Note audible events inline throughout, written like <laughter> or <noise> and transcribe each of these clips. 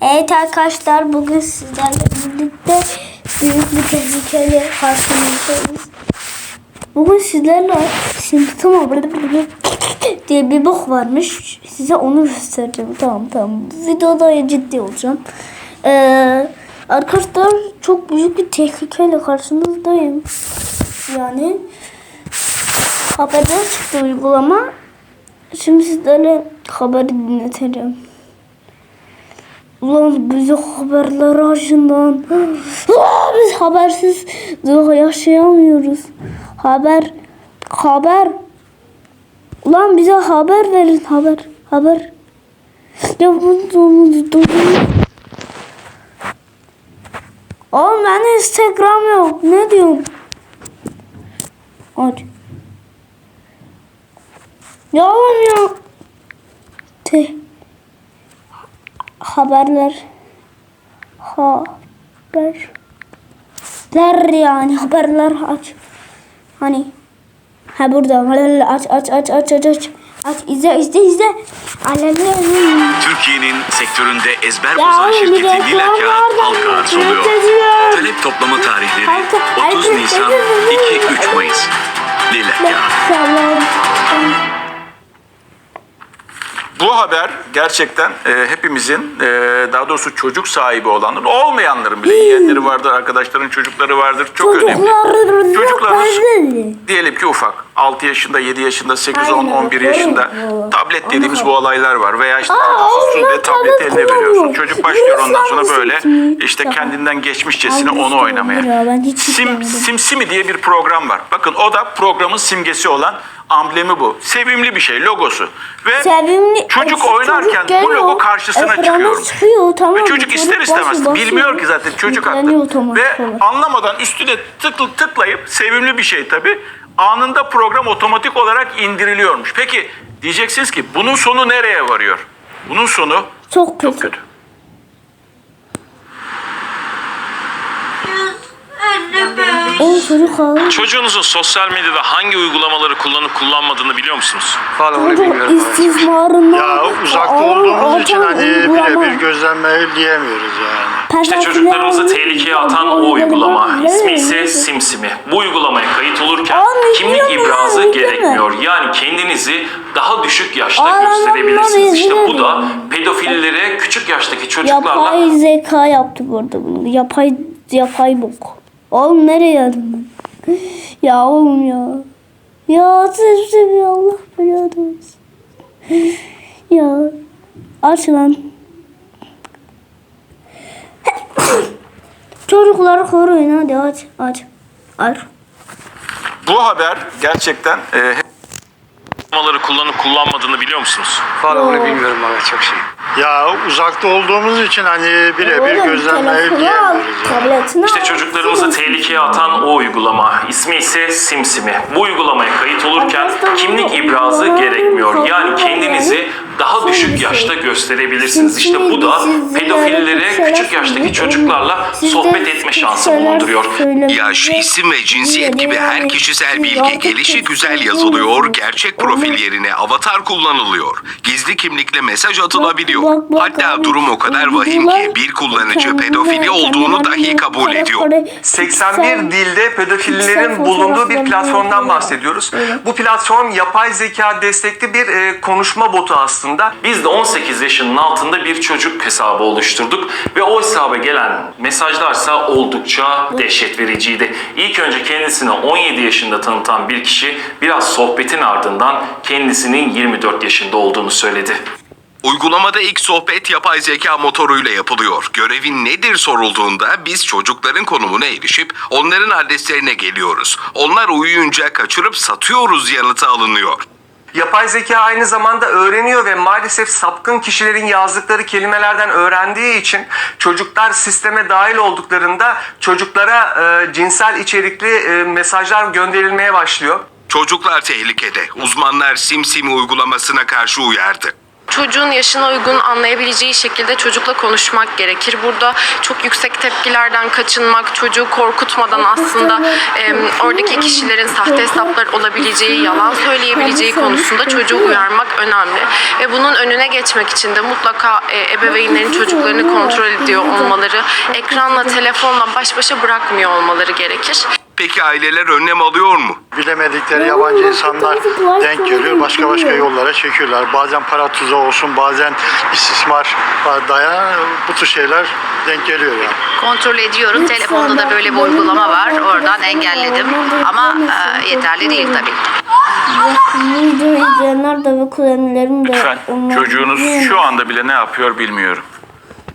Evet arkadaşlar bugün sizlerle birlikte büyük bir tehlikeyle karşınızdayız. Bugün sizlerle simptom <laughs> diye bir bok varmış. Size onu göstereceğim. Tamam tamam. Videoda ciddi olacağım. Ee, arkadaşlar çok büyük bir tehlikeyle karşınızdayım. Yani haberden çıktı uygulama. Şimdi sizlerle haberi dinleteceğim. Ulan bizi haberler açından. Aa, Biz habersiz daha yaşayamıyoruz. Haber, haber. Ulan bize haber verin haber, haber. Ya bu bu- bu- Oğlum bende Instagram yok. Ne diyorsun? Aç. Ya oğlum ya. Te haberler haberler yani haberler aç hani ha burada aç aç aç aç aç aç aç izle izle izle Türkiye'nin sektöründe ezber Ya bozan oğlum, şirketi bir reklam Lila Kağıt halka. Yöneticiler. Talep toplama tarihleri Halka- 30 halka- Nisan 2-3 Mayıs. Lila Kağıt. Bu haber gerçekten e, hepimizin e, daha doğrusu çocuk sahibi olanların olmayanların bile yeğenleri vardır, arkadaşların çocukları vardır. Çok önemli. Çocuklarınız önemli. diyelim ki ufak. 6 yaşında, 7 yaşında, 8, 10, Aynen, 11 doğru. yaşında tablet dediğimiz bu olaylar var. Veya işte onlar ve tablet tablet eline veriyorsun. Çocuk başlıyor ondan sonra böyle işte kendinden geçmişçesine onu oynamaya. Sim, gitmedim. Simsimi diye bir program var. Bakın o da programın simgesi olan amblemi bu. Sevimli bir şey, logosu. Ve Sevimli. çocuk Çocuk oynarken bu geliyor, logo karşısına ekrana çıkıyor. çıkıyor, tamam. Ve çocuk ister istemez basıyor, bilmiyor basıyor. ki zaten çocuk haklı. Ve anlamadan üstüne tıklı tıklayıp sevimli bir şey tabi. Anında program otomatik olarak indiriliyormuş. Peki diyeceksiniz ki bunun sonu nereye varıyor? Bunun sonu Çok kötü. çok kötü. Çocuk. Çocuğunuzun sosyal medyada hangi uygulamaları kullanıp kullanmadığını biliyor musunuz? Valla onu bilmiyorum. istismarından. Ya uzakta olduğumuz için hani birebir gözlemleyemiyoruz yani. İşte çocuklarınızı tehlikeye atan o uygulama. İsmi ise SimSimi. Bu uygulamaya kayıt olurken kimlik ibrazı gerekmiyor. Yani kendinizi daha düşük yaşta gösterebilirsiniz. İşte bu da pedofillere küçük yaştaki çocuklarla Yapay zeka yaptı burada bunu. Yapay yapay bok. Oğlum nereye geldim ben? Ya oğlum ya. Ya sırrım ya Allah belanı. Ya. Aç lan. Çocukları koruyun hadi aç aç. Aç. Bu haber gerçekten e, kullanıp kullanmadığını biliyor musunuz? Valla onu bilmiyorum valla çok şey. Ya uzakta olduğumuz için hani birebir al, gözlemleyemiyoruz yani. Tabletini İşte çocuklarımızı tehlikeye atan o uygulama. İsmi ise SimSimi. Bu uygulamaya kayıt olurken kimlik ibrazı gerekmiyor. Daha düşük şey. yaşta gösterebilirsiniz. İşte bu da pedofillere küçük yaştaki çocuklarla sohbet etme şansı bulunduruyor. Yaş, isim ve cinsiyet gibi her kişisel bilgi gelişi güzel yazılıyor, gerçek profil yerine avatar kullanılıyor. Gizli kimlikle mesaj atılabiliyor. Hatta durum o kadar vahim ki bir kullanıcı pedofili olduğunu dahi kabul ediyor. kare 81 piksel- dilde pedofillerin bulunduğu bir platformdan bahsediyoruz. Bu platform yapay zeka destekli bir e, konuşma botu aslında. Biz de 18 yaşının altında bir çocuk hesabı oluşturduk ve o hesaba gelen mesajlarsa oldukça dehşet vericiydi. İlk önce kendisini 17 yaşında tanıtan bir kişi biraz sohbetin ardından kendisinin 24 yaşında olduğunu söyledi. Uygulamada ilk sohbet yapay zeka motoruyla yapılıyor. Görevin nedir sorulduğunda biz çocukların konumuna erişip onların adreslerine geliyoruz. Onlar uyuyunca kaçırıp satıyoruz yanıtı alınıyor. Yapay zeka aynı zamanda öğreniyor ve maalesef sapkın kişilerin yazdıkları kelimelerden öğrendiği için çocuklar sisteme dahil olduklarında çocuklara e, cinsel içerikli e, mesajlar gönderilmeye başlıyor. Çocuklar tehlikede. Uzmanlar SimSimi uygulamasına karşı uyardı. Çocuğun yaşına uygun anlayabileceği şekilde çocukla konuşmak gerekir. Burada çok yüksek tepkilerden kaçınmak, çocuğu korkutmadan aslında em, oradaki kişilerin sahte hesaplar olabileceği, yalan söyleyebileceği konusunda çocuğu uyarmak önemli. Ve bunun önüne geçmek için de mutlaka e, ebeveynlerin çocuklarını kontrol ediyor olmaları, ekranla, telefonla baş başa bırakmıyor olmaları gerekir. Peki aileler önlem alıyor mu? Bilemedikleri yabancı insanlar denk geliyor. Başka başka yollara çekiyorlar. Bazen para tuzağı olsun, bazen istismar daya bu tür şeyler denk geliyor yani. kontrol ediyorum. Telefonda da böyle bir uygulama var. Oradan engelledim. Ama e, yeterli değil tabii. Video izleyenler de ve kuzenlerim de Lütfen çocuğunuz şu anda bile ne yapıyor bilmiyorum.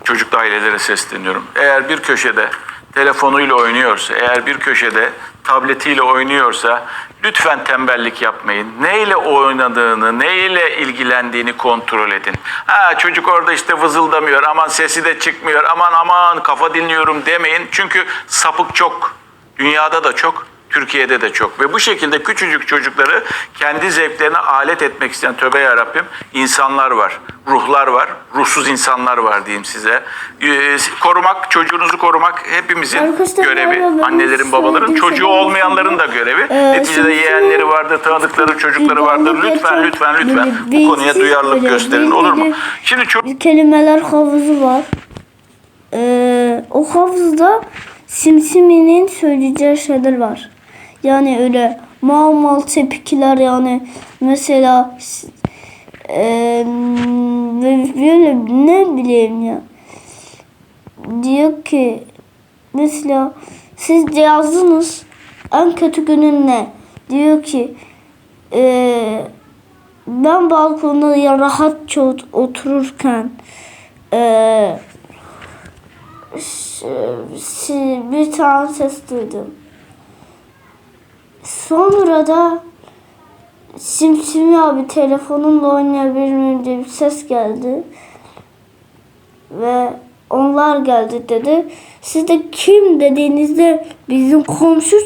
Çocuklu ailelere sesleniyorum. Eğer bir köşede telefonuyla oynuyorsa, eğer bir köşede tabletiyle oynuyorsa lütfen tembellik yapmayın. Neyle oynadığını, neyle ilgilendiğini kontrol edin. Ha çocuk orada işte vızıldamıyor, aman sesi de çıkmıyor, aman aman kafa dinliyorum demeyin. Çünkü sapık çok. Dünyada da çok. Türkiye'de de çok ve bu şekilde küçücük çocukları kendi zevklerine alet etmek isteyen tövbe yarabbim insanlar var. Ruhlar var. Ruhsuz insanlar var diyeyim size. Ee, korumak, çocuğunuzu korumak hepimizin Arkadaşlar, görevi. Annelerin, babaların, çocuğu olmayanların da görevi. Ee, Neticede yeğenleri vardır, tanıdıkları çocukları vardır. Lütfen, lütfen, lütfen bu konuya duyarlılık gösterin olur mu? Şimdi çok kelimeler havuzu var. Ee, o havuzda Simsimi'nin söyleyeceği şeyler var. Yani öyle mal mal tepkiler yani mesela ve böyle ne bileyim ya diyor ki mesela siz yazdınız en kötü günün ne? Diyor ki eee ben balkonda ya rahatça ot- otururken ş- bir tane ses duydum. Sonra da Simsimi abi telefonunla oynayabilir miyim diye bir ses geldi. Ve onlar geldi dedi. Siz de kim dediğinizde bizim komşu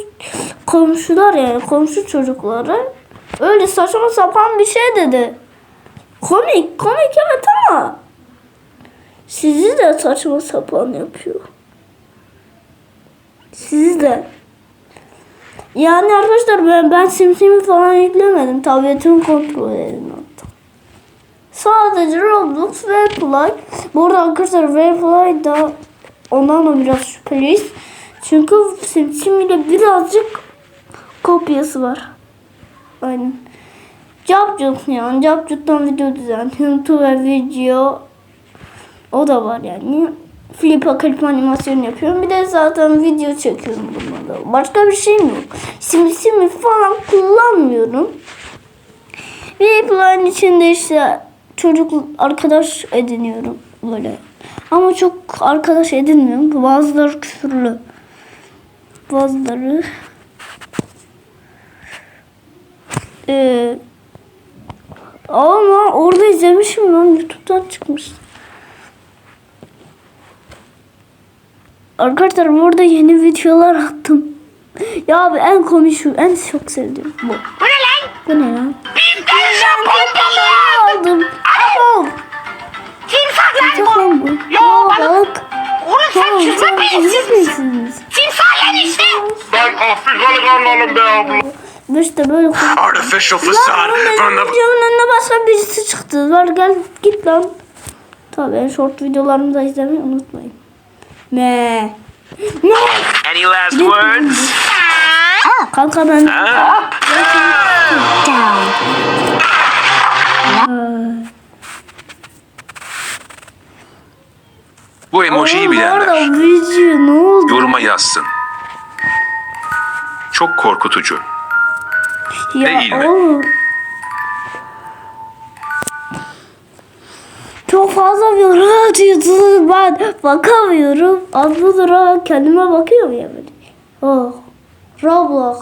komşular yani komşu çocukları öyle saçma sapan bir şey dedi. Komik, komik evet ama sizi de saçma sapan yapıyor. Sizi de. Yani arkadaşlar ben, ben simsimi falan yüklemedim. Tabletimi kontrol edin. Sadece Roblox ve Play. Bu arada arkadaşlar ve Play da ondan da biraz şüpheliyiz. Çünkü simsim ile birazcık kopyası var. Aynen. Capcut yani. Capcut'tan video düzenliyorum. Tu ve video o da var yani. Flip klip animasyon yapıyorum. Bir de zaten video çekiyorum bunlarla. Başka bir şeyim yok. Sim simi falan kullanmıyorum. Bir plan içinde işte çocuk arkadaş ediniyorum böyle. Ama çok arkadaş edinmiyorum. Bazıları küfürlü. Bazıları ee, ama orada izlemişim lan YouTube'dan çıkmış. Arkadaşlar burada yeni videolar attım. Ya abi en komik şu, en çok sevdiğim bu. Bu ne lan? Bu ne lan? Bizden pompalı aldım. Al. Timsah lan Timsah lan bu. Yo, bak. Oğlum sen Tamam, çizme izlemeyiz. Timsah lan işte. Ben Afrikalı karnalım be abla. İşte böyle komik. Artificial Lan facade the videomun önüne başka birisi çıktı. Var gel git lan. Tabii short videolarımı da izlemeyi unutmayın. Ne? Ne? Any last words? Kanka ben... Bu emojiyi Oğlum, orada bilenler video ne oldu? yoruma yazsın. Çok korkutucu. Ya değil mi? oğlum. Çok fazla yorum atıyorsunuz ben bakamıyorum. Abla kendime bakıyorum ya böyle. Oh. Roblox.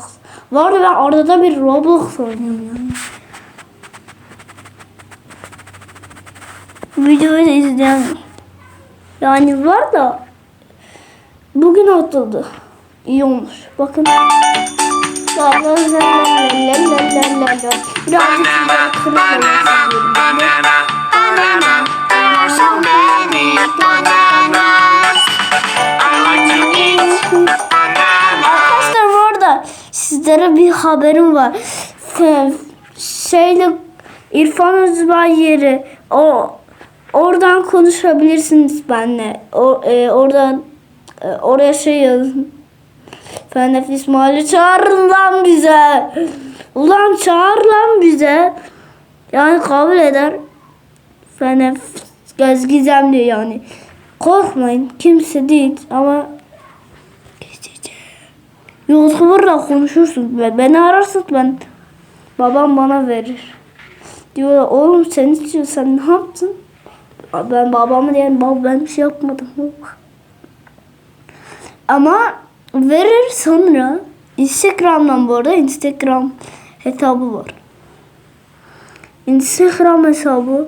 Var arada ben arada bir Roblox oynuyorum yani. Videoyu da izleyen yani var da bugün atıldı. İyi olmuş. Bakın. Birazcık sizlere kırık. Arkadaşlar bu arada sizlere bir haberim var. Şeyle İrfan Özbay yeri o oradan konuşabilirsiniz benimle. O, e, oradan e, oraya şey yazın. Fenef İsmail'i çağırın lan bize. Ulan çağır lan bize. Yani kabul eder. Fenef göz gizemli yani. Korkmayın kimse değil ama YouTuber'la konuşursun. Ve Beni ararsın ben babam bana verir. Diyor oğlum sen istiyor sen ne yaptın? Ben babamı diyelim baba ben bir şey yapmadım. Yok. Ama verir sonra Instagram'dan bu arada Instagram hesabı var. Instagram hesabı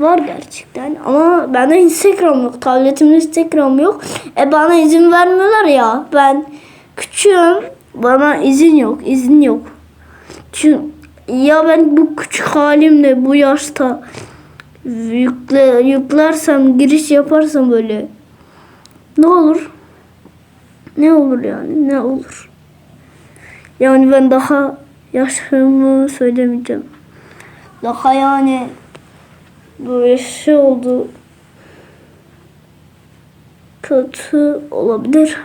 var gerçekten ama bende Instagram yok. Tabletimde Instagram yok. E bana izin vermiyorlar ya. Ben küçüğüm. Bana izin yok. izin yok. Çünkü ya ben bu küçük halimle bu yaşta yükle, yüklersem giriş yaparsam böyle ne olur? Ne olur yani? Ne olur? Yani ben daha yaşımı söylemeyeceğim. Daha yani böyle şey oldu. Kötü olabilir.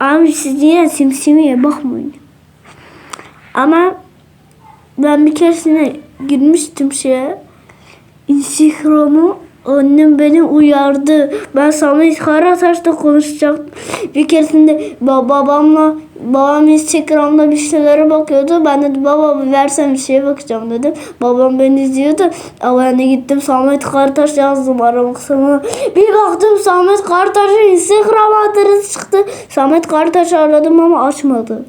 Abi siz yine simsimiye bakmayın. Ama ben bir keresine girmiştim şeye. Instagram'ı annem beni uyardı. Ben Samet Karataş'ta konuşacaktım. Bir keresinde ba- babamla babam Instagram'da bir şeylere bakıyordu. Ben de baba versen bir şeye bakacağım dedim. Babam beni izliyordu. Ama ben de gittim Samet Karataş yazdım aramak sana. Bir baktım Samet Karataş'ın Instagram adresi çıktı. Samet Karataş'ı aradım ama açmadı.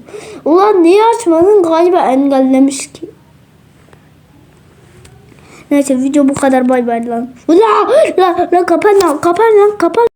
Ulan niye açmadın? Galiba engellemiş ki. Neyse video bu kadar bay bay lan. La la la kapan lan kapan lan kapan.